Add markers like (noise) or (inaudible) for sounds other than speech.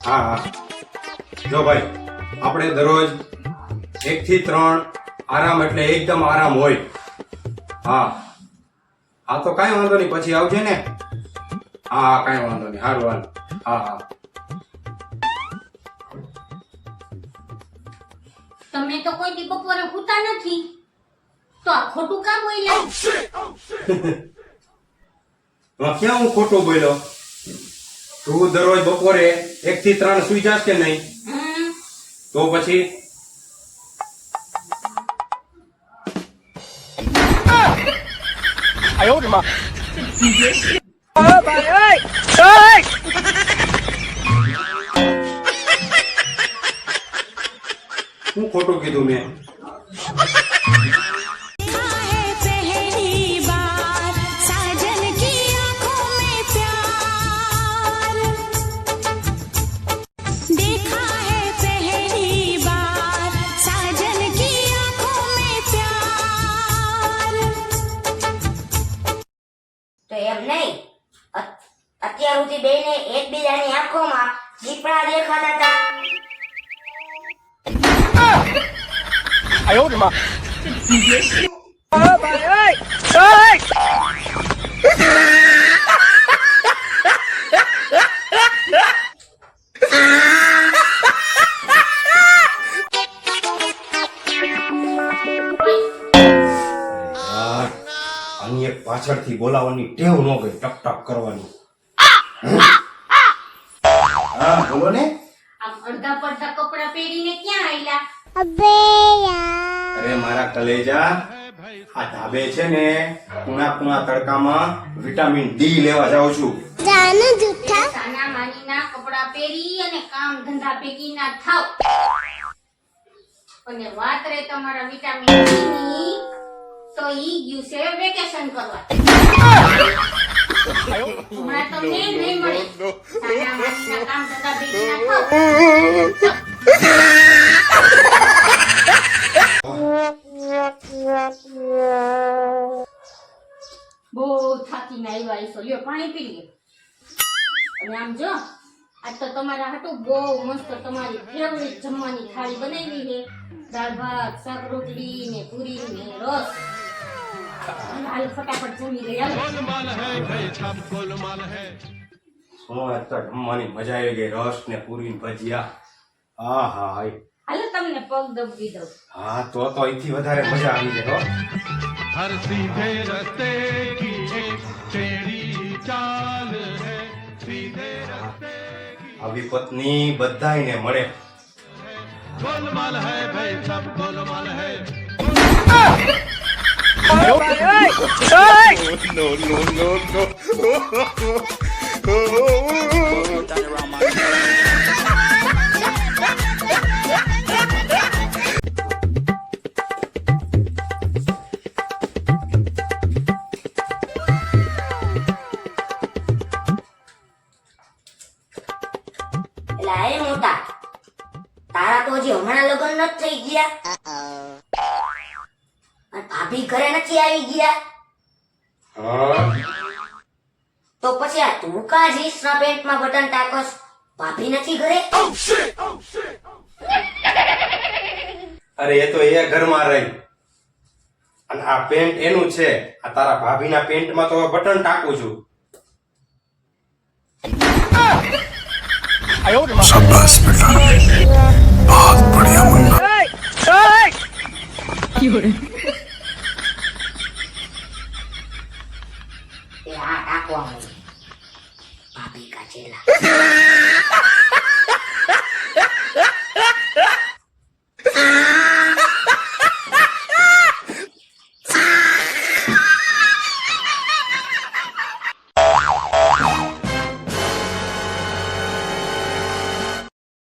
હા હા. જો ભાઈ આપણે દરરોજ એક થી ત્રણ આરામ એટલે એકદમ આરામ હોય. હા. હા તો કાંઈ વાંધો નહીં પછી આવજે ને. હા હા કાંઈ વાંધો નહીં. સારું હાલ. હા હા. તમે તો કોઈ દીપક વરે સૂતા નથી. તો આ ખોટું કામ બોલ્યા? (laughs) એમાં ક્યાં હું ખોટું બોલ્યો? તું દરરોજ બપોરે એક થી ત્રણ સુઈ જાસ કે નહીં? તો પછી? હું ખોટું કીધું મેં? અત્યાર બેને એકબીજાની આંખોમાં દીપડા દેખાતા હતા. આની એક પાછળથી બોલાવવાની ટેવ ન ગઈ ટક ટક કરવાની. હા બોલો ને? અડધા પડધા કપડા પહેરીને ક્યાં આયલા? અરે મારા કલેજા આ ધાબે છે ને કુણા કુણા તડકામાં વિટામિન ડી લેવા જાઉં છું. સાના માનીના કપડા પહેરી અને કામ ધંધા ભેગી ના થાવ. અને વાત રે તમારા વિટામિન ડી ની તો ઈ ગયું છે વેકેશન કરવા. હમણાં તમને નહીં મળે સાના માનીના કામ પી લે અને આજ તો તમારા હાટું બહુ મસ્ત તમારી ફેવરિટ જમવાની થાળી બનાવી છે. દાળ ભાત, શાક રોટલી ને પૂરી ને રસ. હા તો અહીંથી વધારે મજા આવી ગઈ હર સીધે રસ્તે આવી પત્ની બધાયને મળે. ગોલમાલ હે ભાઈ સબ ગોલમાલ હે. no, no, no, no. લાય મોટા તારા તો હજી હમણાં લગ્ન નથી થઈ ગયા ભાભી ઘરે નથી આવી ગયા તો પછી આ તું કા જીન્સના પેન્ટમાં બટન ટાકસ ભાભી નથી ઘરે અરે એ તો એ ઘરમાં રહી અને આ પેન્ટ એનું છે આ તારા ભાભીના પેન્ટમાં તો બટન ટાકું છું शाबाश बेटा बहुत बढ़िया मुन्ना ကွာဘာပြီးကကြဲလား